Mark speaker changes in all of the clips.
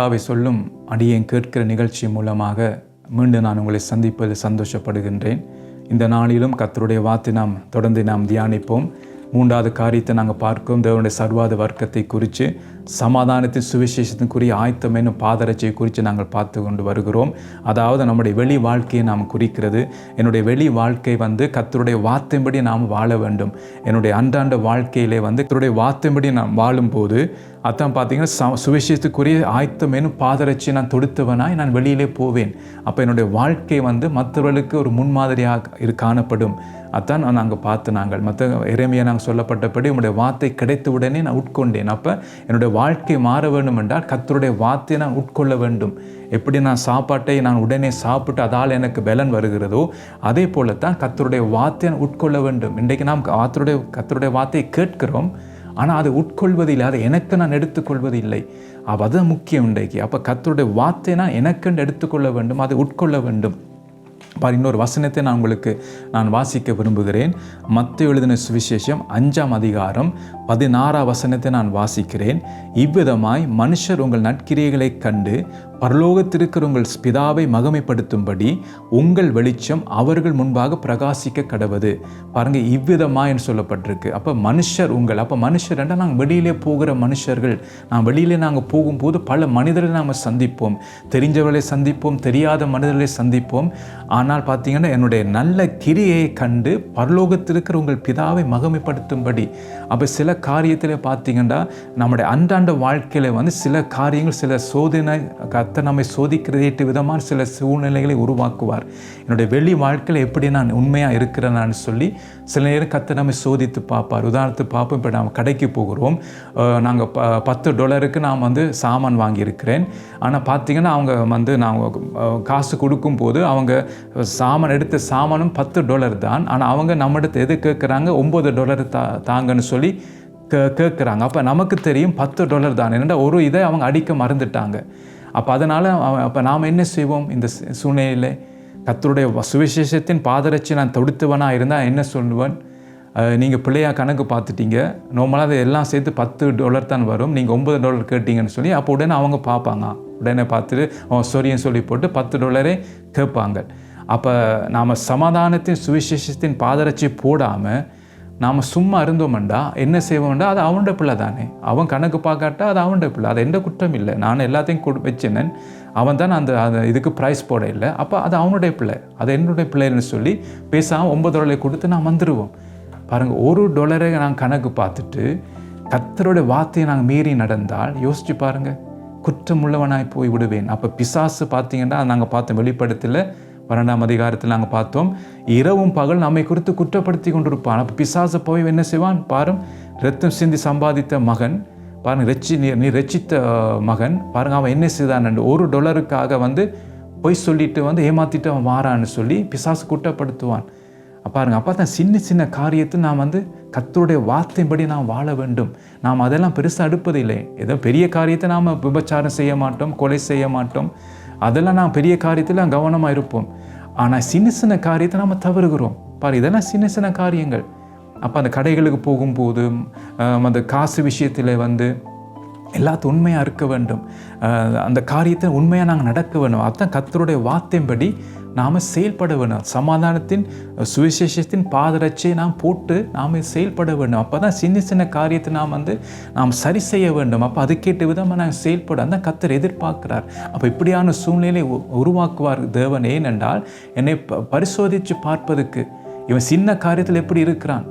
Speaker 1: கர்த்தாவை சொல்லும் அடியேன் கேட்கிற நிகழ்ச்சி மூலமாக மீண்டும் நான் உங்களை சந்திப்பது சந்தோஷப்படுகின்றேன். இந்த நாளிலும் கர்த்தருடைய வார்த்தை நாம் தொடர்ந்து நாம் தியானிப்போம். மூன்றாவது காரியத்தை நாங்கள் பார்க்கும் தேவனுடைய சர்வாத வர்க்கத்தை குறித்து சமாதானத்தின் சுவிசேஷத்திற்குரிய ஆயத்தம் என்னும் பாதரட்சியை குறித்து நாங்கள் பார்த்து கொண்டு வருகிறோம். அதாவது நம்முடைய வெளி வாழ்க்கையை நாம் குறிக்கிறது. என்னுடைய வெளி வாழ்க்கை வந்து கத்தருடைய வார்த்தையின்படி நாம் வாழ வேண்டும். என்னுடைய அன்றாண்ட வாழ்க்கையிலே வந்து கத்தருடைய வார்த்தையின்படி நான் வாழும்போது அதான் பார்த்தீங்கன்னா ச சுவிசேஷத்துக்குரிய ஆயத்தம் என்னும் பாதரட்சியை நான் தொடுத்தவனாய் நான் வெளியிலே போவேன். அப்போ என்னுடைய வாழ்க்கை வந்து மற்றவர்களுக்கு ஒரு முன்மாதிரியாக இரு காணப்படும். அதான் நான் நாங்கள் பார்த்து நாங்கள் மற்ற இறைமையை நாங்கள் சொல்லப்பட்டபடி உங்களுடைய வார்த்தை கிடைத்த உடனே நான் உட்கொண்டேன். அப்போ என்னுடைய வாழ்க்கை மாற வேண்டும் என்றால் கத்தருடைய வார்த்தையை நான் உட்கொள்ள வேண்டும். எப்படி நான் சாப்பாட்டை நான் உடனே சாப்பிட்டு அதால் எனக்கு பலன் வருகிறதோ அதே போல தான் கத்தருடைய வார்த்தையை நான் உட்கொள்ள வேண்டும். இன்றைக்கு நாம் ஆத்தருடைய கத்தருடைய வார்த்தையை கேட்கிறோம் ஆனால் அதை உட்கொள்வதில்லை. அதை எனக்கு நான் எடுத்துக்கொள்வதில்லை. அப்போ அதுதான் முக்கியம் இன்றைக்கு. அப்போ கத்தருடைய வார்த்தை நான் எனக்கென்று எடுத்துக்கொள்ள வேண்டும் அதை உட்கொள்ள வேண்டும். பார் இன்னொரு வசனத்தை நான் உங்களுக்கு நான் வாசிக்க விரும்புகிறேன். மத்த எழுதின சுவிசேஷம் அஞ்சாம் அதிகாரம் பதினாறாம் வசனத்தை நான் வாசிக்கிறேன். இவ்விதமாய் மனுஷர் உங்கள் நற்கிரியைகளைக் கண்டு பரலோகத்திருக்கிற உங்கள் பிதாவை மகமைப்படுத்தும்படி உங்கள் வெளிச்சம் அவர்கள் முன்பாக பிரகாசிக்க கடவது. பாருங்க இவ்விதமாய் என்று சொல்லப்பட்டிருக்கு. அப்போ மனுஷர் உங்கள் அப்போ மனுஷர் என்றால் நாங்கள் வெளியிலே போகிற மனுஷர்கள் நான் வெளியிலே நாங்கள் போகும்போது பல மனிதர்களை நாம் சந்திப்போம். தெரிஞ்சவர்களை சந்திப்போம் தெரியாத மனிதர்களை சந்திப்போம். ஆனால் பார்த்தீங்கன்னா என்னுடைய நல்ல கிரியை கண்டு பரலோகத்தில் இருக்கிற உங்கள் பிதாவை மகமைப்படுத்தும்படி. அப்போ சில காரியத்தில் பார்த்தீங்கன்னா நம்முடைய அன்றாண்ட வாழ்க்கையில் வந்து சில காரியங்கள் சில சோதனை கத்த நம்மை சோதிக்கிறதேட்டு விதமான சில சூழ்நிலைகளை உருவாக்குவார். என்னுடைய வெளி வாழ்க்கையில் எப்படி நான் உண்மையாக இருக்கிறேன்னு சொல்லி சில நேரம் கத்த நம்மை சோதித்து பார்ப்பார். உதாரணத்துக்கு பார்ப்போம். இப்போ நாம் கடைக்கு போகிறோம். நாங்கள் ப பத்து டாலருக்கு நான் வந்து சாமான் வாங்கியிருக்கிறேன். ஆனால் பார்த்தீங்கன்னா அவங்க வந்து நான் காசு கொடுக்கும்போது அவங்க சாமான் எடுத்த சாமானும் பத்து டாலர் தான். ஆனால் அவங்க நம்மிடத்து எது கேட்குறாங்க ஒம்பது டாலர் தா தாங்கன்னு சொல்லி கே கேட்குறாங்க அப்போ நமக்கு தெரியும் பத்து டாலர் தான். என்னென்னா ஒரு இதை அவங்க அடிக்க மறந்துட்டாங்க. அப்போ அதனால் அப்போ நாம் என்ன செய்வோம்? இந்த சூழ்நிலையில் கத்தருடைய சுவிசேஷத்தின் பாதரட்சி நான் தொடுத்தவனாக இருந்தால் என்ன சொல்லுவேன்? நீங்கள் பிள்ளையாக கணக்கு பார்த்துட்டீங்க. நார்மலாக அதை எல்லாம் சேர்த்து பத்து டாலர் தான் வரும். நீங்கள் ஒம்பது டாலர் கேட்டீங்கன்னு சொல்லி அப்போ உடனே அவங்க பார்ப்பாங்க. உடனே பார்த்துட்டு சொரியும் சொல்லி போட்டு பத்து டாலரே கேட்பாங்க. அப்போ நாம் சமாதானத்தின் சுவிசேஷத்தின் பாதரட்சி போடாமல் நாம் சும்மா இருந்தோம்டா என்ன செய்வோம்டா? அது அவனோட பிள்ளை தானே. அவன் கணக்கு பார்க்காட்டா அது அவனோட பிள்ளை. அது எந்த குற்றம் இல்லை. நான் எல்லாத்தையும் கொடு வச்சினேன். அவன் தான் அந்த அந்த இதுக்கு ப்ரைஸ் போட இல்லை. அப்போ அது அவனுடைய பிள்ளை. அது என்னுடைய பிள்ளைன்னு சொல்லி பேசாமல் ஒன்பது டாலரை கொடுத்து நான் வந்துடுவோம் பாருங்கள் ஒரு டாலரை நான் கணக்கு பார்த்துட்டு கத்தரோட வார்த்தையை நாங்கள் மீறி நடந்தால் யோசிச்சு பாருங்கள் குற்றமுள்ளவனாய் போய் விடுவேன். அப்போ பிசாசு பார்த்தீங்கன்னா நாங்கள் பார்த்தோம் வெளிப்படத்தில் பன்னெண்டாம் அதிகாரத்தில் நாங்கள் பார்த்தோம் இரவும் பகல் நம்மை குறித்து குற்றப்படுத்தி கொண்டிருப்பான். அப்போ பிசாசை போய் என்ன செய்வான்? பாரும் ரத்தம் சிந்தி சம்பாதித்த மகன் பாருங்க ரெச்சி நீ நீ ரெச்சித்த மகன் பாருங்க அவன் என்ன செய்தான் ஒரு டொலருக்காக வந்து பொய் சொல்லிட்டு வந்து ஏமாத்திட்டு அவன் வாரான்னு சொல்லி பிசாசு குற்றப்படுத்துவான். பாருங்க அப்போ தான் சின்ன சின்ன காரியத்தை நாம் வந்து கத்தருடைய வார்த்தையின்படி நாம் வாழ வேண்டும். நாம் அதெல்லாம் பெருசாக அடுப்பதில்லை ஏதோ பெரிய காரியத்தை நாம் விபச்சாரம் செய்ய மாட்டோம் கொலை செய்ய மாட்டோம். அதெல்லாம் நான் பெரிய காரியத்தில் கவனமாக இருப்போம். ஆனால் சின்ன சின்ன காரியத்தை நாம் தவறுகிறோம். பாரு இதெல்லாம் சின்ன சின்ன காரியங்கள். அப்போ அந்த கடைகளுக்கு போகும்போதும் அந்த காசு விஷயத்தில் வந்து எல்லாத்தையும் உண்மையாக இருக்க வேண்டும். அந்த காரியத்தை உண்மையாக நாங்கள் நடக்க வேண்டும். அதுதான் கத்தருடைய வார்த்தையின்படி நாம் செயல்பட வேண்டும். சமாதானத்தின் சுவிசேஷத்தின் பாதரட்சியை நாம் போட்டு நாம் செயல்பட வேண்டும். அப்போ தான் சின்ன சின்ன காரியத்தை நாம் வந்து நாம் சரி செய்ய வேண்டும். அப்போ அதுக்கேட்ட விதமாக நாங்கள் செயல்பட அந்த கத்தர் எதிர்பார்க்கிறார். அப்போ இப்படியான சூழ்நிலை உருவாக்குவார் தேவன். ஏனென்றால் என்னை பரிசோதித்து பார்ப்பதுக்கு இவன் சின்ன காரியத்தில் எப்படி இருக்கிறான்?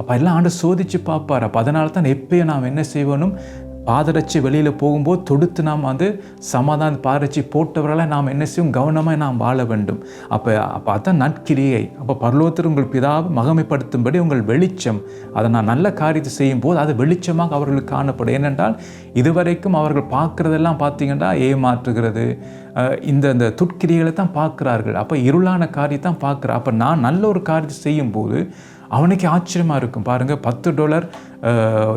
Speaker 1: அப்போ எல்லாம் ஆண்டு சோதித்து பார்ப்பார். அப்போ அதனால தான் எப்பயும் நாம் என்ன செய்வோனும் பாதரட்சி வெளியில் போகும்போது தொடுத்து நாம் வந்து சமாதான பாதரட்சி போட்டவர்களை நாம் என்ன செய்யும்? கவனமாக நாம் வாழ வேண்டும். அப்போ அப்போ அதான் நற்கிரியை. அப்போ பரலோகத்தில் உங்கள் பிதாவை மகமைப்படுத்தும்படி உங்கள் வெளிச்சம் அதை நான் நல்ல காரியத்தை செய்யும் போது அது வெளிச்சமாக அவர்களுக்கு காணப்படும். ஏனென்றால் இதுவரைக்கும் அவர்கள் பார்க்குறதெல்லாம் பார்த்தீங்கன்னா ஏமாற்றுகிறது. இந்த இந்த துட்கிரிகளை தான் பார்க்குறார்கள். அப்போ இருளான காரியத்தான் பார்க்குற அப்போ நான் நல்ல ஒரு காரியத்தை செய்யும்போது அவனுக்கே ஆச்சரியமாக இருக்கும். பாருங்கள் பத்து டாலர்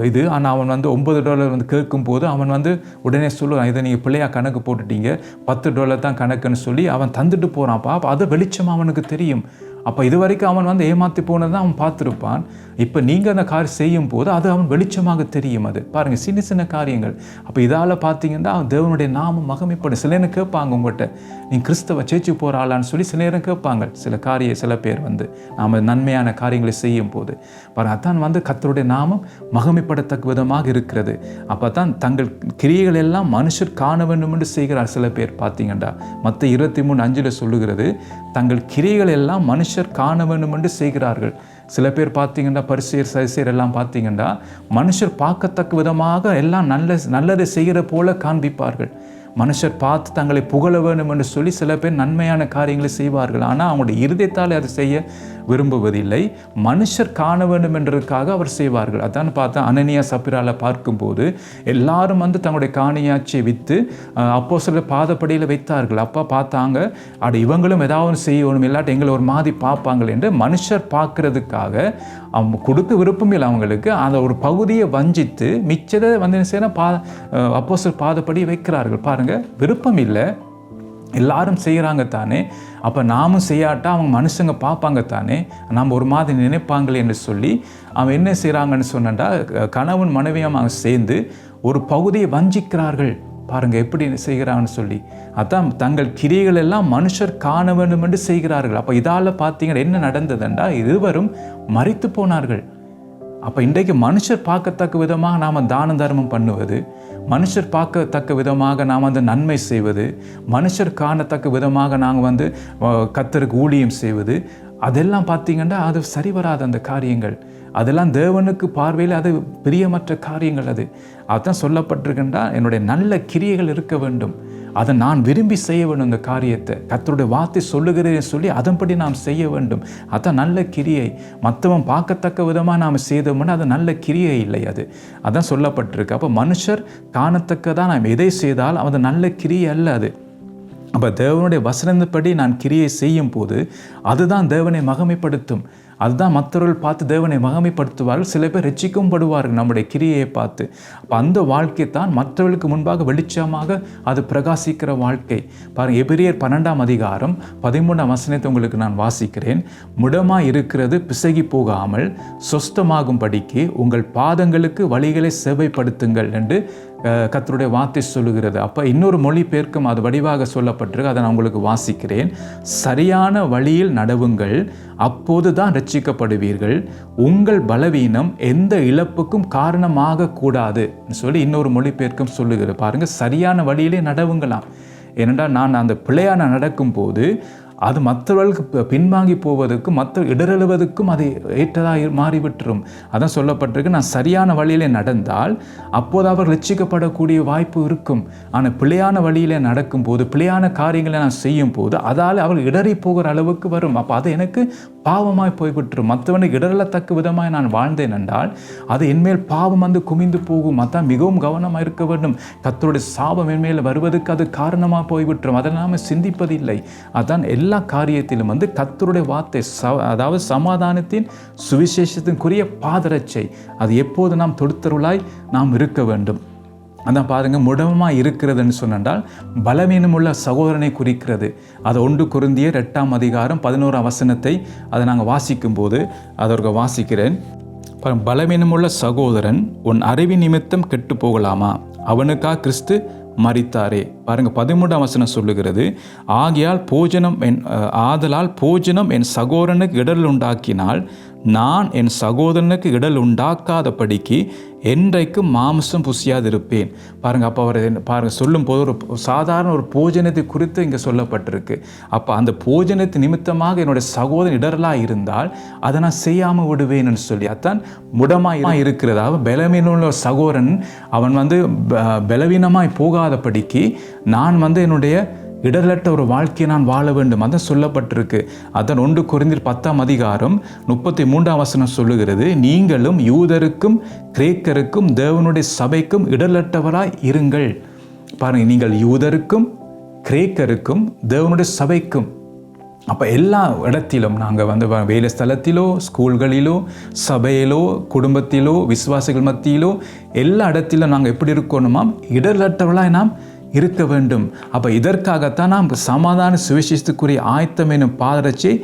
Speaker 1: இது. ஆனால் அவன் வந்து ஒன்பது டாலர் வந்து கேட்கும்போது அவன் வந்து உடனே சொல்லுவான் இதை நீங்கள் பிள்ளையாக கணக்கு போட்டுட்டீங்க. பத்து டாலர் தான் கணக்குன்னு சொல்லி அவன் தந்துட்டு போகிறான்ப்பா அப்போ அது வெளிச்சம் அவனுக்கு தெரியும். அப்போ இது வரைக்கும் அவன் வந்து ஏமாற்றி போனதை அவன் பார்த்துருப்பான். இப்போ நீங்கள் அந்த காரியம் செய்யும் போது அது அவன் வெளிச்சமாக தெரியும் அது. பாருங்கள் சின்ன சின்ன காரியங்கள். அப்போ இதால் பார்த்தீங்கன்னா அவன் தேவனுடைய நாமம் மகமைப்படும். சில நேரம் கேட்பாங்க உங்கள்கிட்ட நீ கிறிஸ்தவ சேச்சு போகிற ஆளான்னு சொல்லி சில நேரம் கேட்பாங்க. சில காரிய சில பேர் வந்து நாம் நன்மையான காரியங்களை செய்யும் போது பாருங்கள் அதான் வந்து கத்தருடைய நாமம் மகமைப்படத்தக்க விதமாக இருக்கிறது. அப்போ தான் தங்கள் கிரியைகள் எல்லாம் மனுஷர் காண வேண்டும் என்று செய்கிறார் சில பேர். பார்த்தீங்கன்னா மற்ற இருபத்தி மூணு அஞ்சில் சொல்லுகிறது தங்கள் கிரியைகள் எல்லாம் மனுஷர் காண வேண்டும் என்று செய்கிறார்கள். சில பேர் பார்த்தீங்கன்னா பரிசெயர் சரிசெயர் எல்லாம் பார்த்தீங்கன்னா மனுஷர் பார்க்கத்தக்க விதமாக எல்லாம் நல்ல நல்லதை செய்கிற போல காண்பிப்பார்கள். மனுஷர் பார்த்து தங்களை புகழ வேண்டும் என்று சொல்லி சில பேர் நன்மையான காரியங்களை செய்வார்கள். ஆனால் அவங்களுடைய இருதயத்தால் அதை செய்ய விரும்புவதில்லை. மனுஷர் காண வேண்டும் என்றதுக்காக அவர் செய்வார்கள். அதான் பார்த்தா அனனியா சப்பிரால பார்க்கும்போது எல்லாரும் வந்து தங்களுடைய காணியாச்சியை விற்று அப்போ சில பாதப்படியில் வைத்தார்கள். அப்பா பார்த்தாங்க அட இவங்களும் ஏதாவது செய்யணும் இல்லாட்டி எங்களை ஒரு மாதிரி பார்ப்பாங்கள் என்று மனுஷர் பார்க்கறதுக்காக அவங்க கொடுக்க விருப்பம் இல்லை அவங்களுக்கு அந்த ஒரு பகுதியை வஞ்சித்து மிச்சதை வந்து என்ன செய்யணும் பா அப்போ பாதப்படி வைக்கிறார்கள். பாருங்கள் விருப்பம் இல்லை. எல்லாரும் செய்கிறாங்க தானே. அப்போ நாமும் செய்யாட்டா? அவங்க மனுஷங்க பார்ப்பாங்க தானே. நம்ம ஒரு மாதிரி நினைப்பாங்களே என்று சொல்லி அவன் என்ன செய்கிறாங்கன்னு சொன்னண்டா கணவன் மனைவியும் அவங்க சேர்ந்து ஒரு பகுதியை வஞ்சிக்கிறார்கள். பாருங்கள் எப்படி செய்கிறாங்கன்னு சொல்லி. அதான் தங்கள் கிரியைகள் எல்லாம் மனுஷர் காண வேண்டும் என்று செய்கிறார்கள். அப்போ இதால் பார்த்தீங்கன்னா என்ன நடந்ததுண்டா? இருவரும் மறித்து போனார்கள். அப்போ இன்றைக்கு மனுஷர் பார்க்கத்தக்க விதமாக நாம் தான தர்மம் பண்ணுவது மனுஷர் பார்க்கத்தக்க விதமாக நாம் வந்து நன்மை செய்வது மனுஷர் காணத்தக்க விதமாக நாங்கள் வந்து கத்தருக்கு ஊழியம் செய்வது அதெல்லாம் பார்த்தீங்கன்னா அது சரி வராது அந்த காரியங்கள். அதெல்லாம் தேவனுக்கு பார்வையில் அது பிரியமற்ற காரியங்கள் அது. அதுதான் சொல்லப்பட்டிருக்கின்றா என்னுடைய நல்ல கிரியைகள் இருக்க வேண்டும். அதை நான் விரும்பி செய்ய வேண்டும் இந்த காரியத்தை. கத்தருடைய வார்த்தை சொல்லுகிறேன் சொல்லி அதன்படி நாம் செய்ய வேண்டும். அதான் நல்ல கிரியை. மற்றவன் பார்க்கத்தக்க விதமாக நாம் செய்தோம்னா அது நல்ல கிரியை இல்லை அது. அதான் சொல்லப்பட்டிருக்கு. அப்போ மனுஷர் காணத்தக்கதான் நாம் எதை செய்தால் அது நல்ல கிரியை அல்ல அது. அப்போ தேவனுடைய வசனப்படி நான் கிரியை செய்யும் போது அதுதான் தேவனை மகமைப்படுத்தும். அதுதான் மற்றவர்கள் பார்த்து தேவனை மகமைப்படுத்துவார்கள் சில பேர் ரசிக்கவும் படுவார்கள் நம்முடைய கிரியையை பார்த்து. அப்போ அந்த வாழ்க்கை தான் மற்றவர்களுக்கு முன்பாக வெளிச்சமாக அது பிரகாசிக்கிற வாழ்க்கை. பாருங்கள் எபிரியர் பன்னெண்டாம் அதிகாரம் பதிமூணாம் வசனத்தை உங்களுக்கு நான் வாசிக்கிறேன். முடமாக இருக்கிறது பிசகி போகாமல் சொஸ்தமாகும் படிக்கு உங்கள் பாதங்களுக்கு வழிகளை சேவைப்படுத்துங்கள் என்று கத்தருடைய வார்த்தை சொல்லுகிறது. அப்போ இன்னொரு மொழி பேர்க்கும் அது வடிவாக சொல்லப்பட்டிருக்கு. அதை நான் உங்களுக்கு வாசிக்கிறேன். சரியான வழியில் நடவுங்கள் அப்போது தான் ரட்சிக்கப்படுவீர்கள் உங்கள் பலவீனம் எந்த இழப்புக்கும் காரணமாக கூடாது சொல்லி இன்னொரு மொழிபெயர்க்கும் சொல்லுகிறது. பாருங்கள் சரியான வழியிலே நடவுங்களாம். ஏனென்றால் நான் அந்த பிள்ளையான நடக்கும்போது அது மற்றவர்களுக்கு பின்வாங்கி போவதற்கும் மற்ற இடரெழுவதற்கும் அது ஏற்றதாக மாறிவிட்டுரும். அதான் சொல்லப்பட்டிருக்கு நான் சரியான வழியிலே நடந்தால் அப்போது அவர் ரட்சிக்கப்படக்கூடிய வாய்ப்பு இருக்கும். ஆனால் பிழையான வழியிலே நடக்கும்போது பிழையான காரியங்களை நான் செய்யும் போது அதால் அவர் இடறி போகிற அளவுக்கு வரும். அப்போ அது எனக்கு பாவமாய் போய்விட்டுரும். மற்றவனுக்கு இடரலத்தக்க விதமாக நான் வாழ்ந்தேன் என்றால் அது என்மேல் பாவம் வந்து குமிந்து போகும். அதான் மிகவும் கவனமாக இருக்க வேண்டும். கத்தருடைய சாபம் என்மேல் வருவதற்கு அது காரணமாக போய்விட்டுரும். அதை நாம் சிந்திப்பதில்லை. அதான் எல்லா எல்லா காரியத்திலும் வந்து கத்தருடைய வார்த்தை ச அதாவது சமாதானத்தின் சுவிசேஷத்தின்குரிய பாதரட்சை. அது எப்போது நாம் தொடுத்தருளாய் நாம் இருக்க வேண்டும். அதான் பாருங்கள் முடமாக இருக்கிறதுன்னு சொன்னால் பலவீனமுள்ள சகோதரனை குறிக்கிறது. அதை ஒன்று குருந்திய எட்டாம் அதிகாரம் பதினோராம் வசனத்தை அதை நாங்கள் வாசிக்கும்போது அதற்கு வாசிக்கிறேன். பலவீனமுள்ள சகோதரன் உன் அறிவி நிமித்தம் கெட்டு போகலாமா? அவனுக்கா கிறிஸ்து மறித்தாரே பாருங்க பதிமூன்றாம் வசனம் சொல்லுகிறது ஆகையால் போஜனம் என் ஆதலால் போஜனம் என் சகோதரனுக்கு இடல் உண்டாக்கினால் நான் என் சகோதரனுக்கு இடல் உண்டாக்காதபடிக்கு என்றைக்கும் மாம்சம் புசியாதிருப்பேன். பாருங்கள் அப்போ அவர் பாருங்கள் சொல்லும் போது ஒரு சாதாரண ஒரு போஜனத்தை குறித்து இங்கே சொல்லப்பட்டிருக்கு. அப்போ அந்த போஜனத்து நிமித்தமாக என்னுடைய சகோதரன் இடரலாக இருந்தால் அதை நான் செய்யாமல் விடுவேன்னு சொல்லி அதான் முடமாக இருக்கிறதாவது பலவீனமுள்ள சகோதரன் அவன் வந்து பலவீனமாய் போகாதபடிக்கு நான் வந்து என்னுடைய இடர்லட்ட ஒரு வாழ்க்கையை நான் வாழ வேண்டும். அதான் சொல்லப்பட்டிருக்கு. அதன் ஒன்று குறைந்தர் பத்தாம் அதிகாரம் முப்பத்தி மூன்றாம் வசனம் சொல்லுகிறது. நீங்களும் யூதருக்கும் கிரேக்கருக்கும் தேவனுடைய சபைக்கும் இடர்லட்டவராய் இருங்கள். பாருங்கள் நீங்கள் யூதருக்கும் கிரேக்கருக்கும் தேவனுடைய சபைக்கும். அப்போ எல்லா இடத்திலும் நாங்கள் வந்து வேலை ஸ்தலத்திலோ ஸ்கூல்களிலோ சபையிலோ குடும்பத்திலோ விசுவாசிகள் மத்தியிலோ எல்லா இடத்திலும் நாங்கள் எப்படி இருக்கணுமாம்? இடர்லட்டவளாய் நாம் இருக்க வேண்டும். அப்போ இதற்காகத்தான் நாம் சமாதான சுவிசேஷத்துக்குரிய ஆயத்தம் எனும் பாதரட்சியை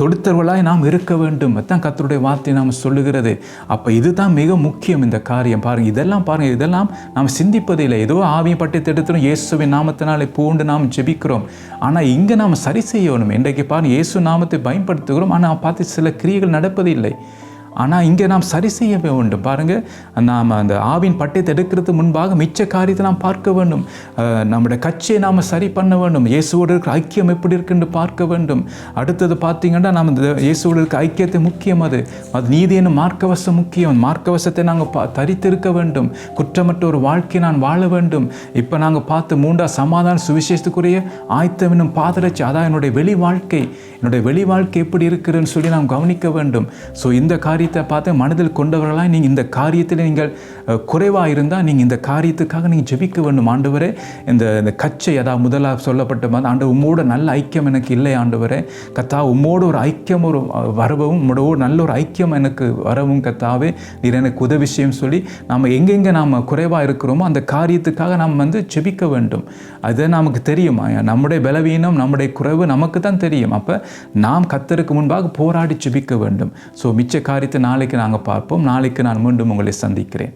Speaker 1: தொடுத்தவர்களாய் நாம் இருக்க வேண்டும். அதுதான் கத்தருடைய வார்த்தை நாம் சொல்லுகிறது. அப்போ இதுதான் மிக முக்கியம் இந்த காரியம். பாருங்கள் இதெல்லாம் பாருங்கள் இதெல்லாம் நாம் சிந்திப்பதில்லை ஏதோ ஆவியை பட்டி திட்டத்திலும் இயேசுவின் நாமத்தினாலே பூண்டு நாம் ஜெபிக்கிறோம். ஆனால் இங்கே நாம் சரி செய்யணும். இன்றைக்கு பாருங்கள் இயேசு நாமத்தை பயன்படுத்துகிறோம். ஆனால் பார்த்து சில கிரியைகள் நடப்பதில்லை. ஆனால் இங்கே நாம் சரி செய்ய வேண்டும் பாருங்கள் நாம் அந்த ஆவின் பட்டயத்தை எடுக்கிறதுக்கு முன்பாக மிச்ச காரியத்தை நாம் பார்க்க வேண்டும். நம்முடைய கட்சியை நாம் சரி பண்ண வேண்டும். இயேசுவோடு இருக்கிற ஐக்கியம் எப்படி இருக்குன்னு பார்க்க வேண்டும். அடுத்தது பார்த்தீங்கன்னா நாம் இந்த இயேசுவோடு இருக்கிற ஐக்கியத்தை முக்கியம் அது. அது நீதி என்னும் மார்க்கவசம் முக்கியம். மார்க்கவசத்தை நாங்கள் பா தரித்திருக்க வேண்டும். குற்றமற்ற ஒரு வாழ்க்கை நான் வாழ வேண்டும். இப்போ நாங்கள் பார்த்து மூண்டா சமாதான சுவிசேஷத்துக்குரிய ஆயத்தம் என்னும் பாதரட்சி அதான் என்னுடைய வெளி வாழ்க்கை. என்னுடைய வெளி வாழ்க்கை எப்படி இருக்குதுன்னு சொல்லி நாம் கவனிக்க வேண்டும். ஸோ இந்த காரியம் காரியத்தை பார்த்து மனதில் கொண்டவர்களாக நீங்கள் இந்த காரியத்தில் நீங்கள் குறைவாக இருந்தால் நீங்கள் இந்த காரியத்துக்காக நீங்கள் ஜெபிக்க வேண்டும். ஆண்டவரே இந்த இந்த கச்சை அதாவது முதலாக சொல்லப்பட்ட மாதிரி ஆண்டு உம்மோட நல்ல ஐக்கியம் எனக்கு இல்லை ஆண்டவரே. கத்தா உம்மோட ஒரு ஐக்கியம் ஒரு வரவும் உம்மோட நல்ல ஒரு ஐக்கியம் எனக்கு வரவும் கத்தாவே. நீர் எனக்கு உதவி சொல்லி நாம் எங்கெங்கே நாம் குறைவாக இருக்கிறோமோ அந்த காரியத்துக்காக நாம் வந்து ஜெபிக்க வேண்டும். அது நமக்கு தெரியும். நம்முடைய பலவீனம் நம்முடைய குறைவு நமக்கு தான் தெரியும். அப்போ நாம் கத்தருக்கு முன்பாக போராடி ஜெபிக்க வேண்டும். ஸோ மிச்ச காரியத்தை நாளைக்கு நாங்கள் பார்ப்போம். நாளைக்கு நான் மீண்டும் உங்களை சந்திக்கிறேன்.